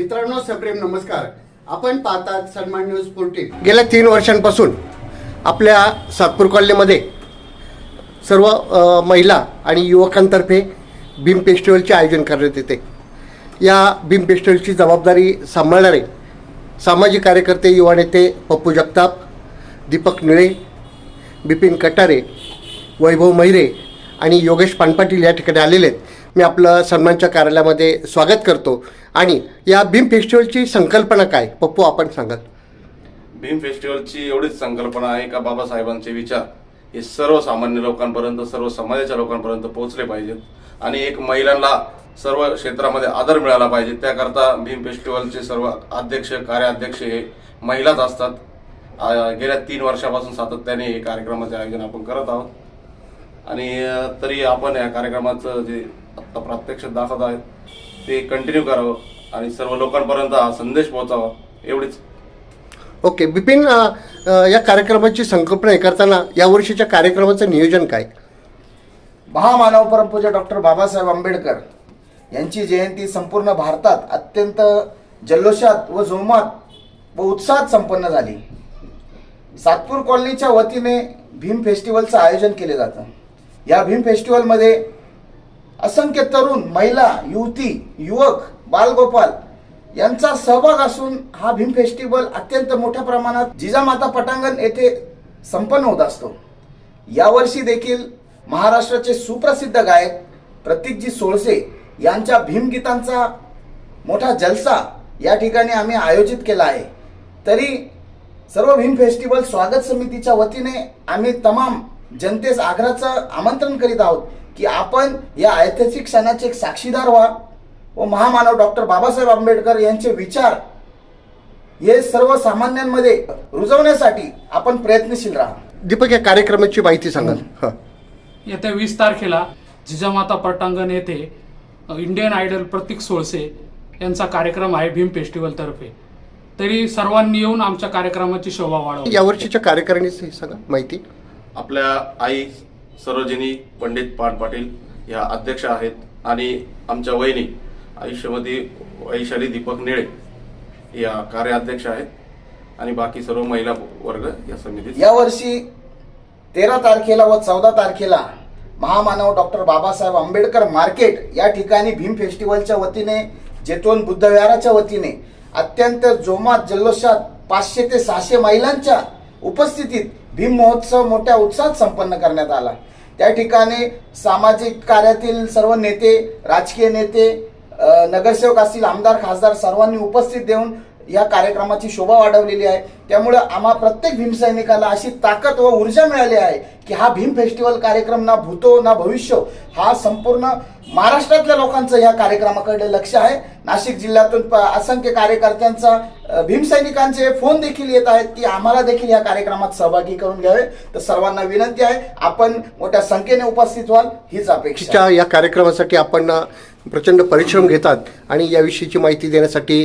मित्रांनो सप्रेम नमस्कार. आपण पाहतात सन्मान न्यूज फोर्टीन गेल्या तीन वर्षांपासून आपल्या सातपूर कॉलनीमध्ये सर्व महिला आणि युवकांतर्फे भीम फेस्टिवलचे आयोजन करण्यात येते. या भीम फेस्टिवलची जबाबदारी सांभाळणारे सामाजिक कार्यकर्ते युवा नेते पप्पू जगताप दीपक निळे बिपिन कटारे वैभव महिरे आणि योगेश पानपाटील या ठिकाणी आलेले आहेत. मी आपलं सन्मानच्या कार्यालयामध्ये स्वागत करतो. आणि या भीम फेस्टिवलची संकल्पना काय? पप्पू आपण सांगाल. भीम फेस्टिवलची एवढीच संकल्पना आहे का? बाबासाहेबांचे विचार हे सर्वसामान्य लोकांपर्यंत सर्व समाजाच्या लोकांपर्यंत पोहोचले पाहिजेत. आणि एक महिलांना सर्व क्षेत्रामध्ये आदर मिळाला पाहिजे. त्याकरता भीम फेस्टिवलचे सर्व अध्यक्ष कार्याध्यक्ष हे महिलाच असतात. गेल्या तीन वर्षापासून सातत्याने हे कार्यक्रमाचे आयोजन आपण करत आहोत. आणि तरी आपण या कार्यक्रमाचं जे आत्ता प्रत्यक्ष दाखवत आहेत. ते कंटिन्यू करावं आणि सर्व लोकांपर्यंत हा संदेश पोहोचावा एवढीच. ओके बिपिन अ, अ, या कार्यक्रमाची संकल्पना हे करताना यावर्षीच्या कार्यक्रमाचं नियोजन काय? महामानव परमपूज्य डॉक्टर बाबासाहेब आंबेडकर यांची जयंती संपूर्ण भारतात अत्यंत जल्लोषात व जोमात व उत्साहात संपन्न झाली. सातपूर कॉलनीच्या वतीने भीम फेस्टिवलचं आयोजन केले जातं. या भीम फेस्टिवलमध्ये असंख्य तरुण महिला युवती युवक बालगोपाल यांचा सहभाग असून हा भीम फेस्टिवल अत्यंत मोठ्या प्रमाणात जिजामाता पटांगण येथे संपन्न होत असतो. यावर्षी देखील महाराष्ट्राचे सुप्रसिद्ध गायक प्रतीकजी सोळसे यांच्या भीमगीतांचा मोठा जलसा या ठिकाणी आम्ही आयोजित केला आहे. तरी सर्व भीम फेस्टिवल स्वागत समितीच्या वतीने आम्ही तमाम जनतेस आग्रहाचं आमंत्रण करीत आहोत. की आपण या ऐतिहासिक क्षणाचे एक साक्षीदार व्हा व महामानव डॉक्टर बाबासाहेब आंबेडकर यांचे विचार हे सर्वसामान्यांमध्ये रुजवण्यासाठी आपण प्रयत्नशील राहा. दीपक या कार्यक्रमाची माहिती सांगाल हां. येत्या वीस तारखेला जिजामाता पटांगण येथे इंडियन आयडल प्रतीक सोळसे यांचा कार्यक्रम आहे भीम फेस्टिवलतर्फे तरी सर्वांनी येऊन आमच्या कार्यक्रमाची शोभा वाढवा. यावर्षीच्या कार्यकारिणीची सांगा माहिती. आपल्या आई सरोजिनी पंडित पाट पाटील ह्या अध्यक्ष आहेत आणि आमच्या वहिनी आयुष्यमती वैशाली दीपक निळे या कार्याध्यक्ष आहेत आणि बाकी सर्व महिला वर्ग या समितीत यावर्षी तेरा तारखेला व चौदा तारखेला महामानव डॉक्टर बाबासाहेब आंबेडकर मार्केट या ठिकाणी भीम फेस्टिवलच्या वतीने जेतवन बुद्धविहाराच्या वतीने अत्यंत जोमात जल्लोषात पाचशे ते सहाशे महिलांच्या उपस्थितीत भीम महोत्सव मोठ्या उत्साहात संपन्न करण्यात आला. त्या ठिकाणी सामाजिक कार्यातील सर्व नेते राजकीय नेते नगरसेवक असतील आमदार खासदार सर्वांनी उपस्थित देऊन या कार्यक्रमाची शोभा वाढवलेली आहे. त्यामुळे आम्हा प्रत्येक भीमसैनिकाला अशी ताकद व ऊर्जा मिळाली आहे की हा भीम फेस्टिवल कार्यक्रम ना भूतो ना भविष्य हा संपूर्ण महाराष्ट्रातल्या लोकांचं या कार्यक्रमाकडे लक्ष आहे. नाशिक जिल्ह्यातून प- असंख्य कार्यकर्त्यांचा भीमसैनिकांचे फोन देखील येत आहेत की आम्हाला देखील या कार्यक्रमात सहभागी करून घ्यावे. तर सर्वांना विनंती आहे आपण मोठ्या संख्येने उपस्थित व्हाल हीच अपेक्षा या कार्यक्रमासाठी आपण प्रचंड परिश्रम घेतात आणि याविषयीची माहिती देण्यासाठी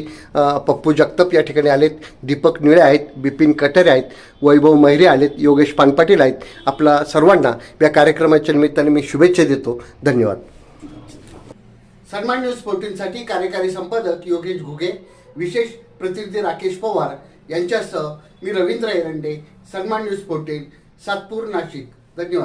पप्पू जगताप या ठिकाणी आलेत दीपक निळे आहेत बिपिन कटरे आहेत वैभव महिरे आलेत योगेश पानपाटील आहेत. आपला सर्वांना या कार्यक्रमाच्या निमित्ताने मी शुभेच्छा देतो. धन्यवाद. सन्मान न्यूज फोर्टीनसाठी कार्यकारी संपादक योगेश घुगे विशेष प्रतिनिधी राकेश पवार यांच्यासह मी रवींद्र एरंडे सन्मान न्यूज फोर्टीन सातपूर नाशिक. धन्यवाद.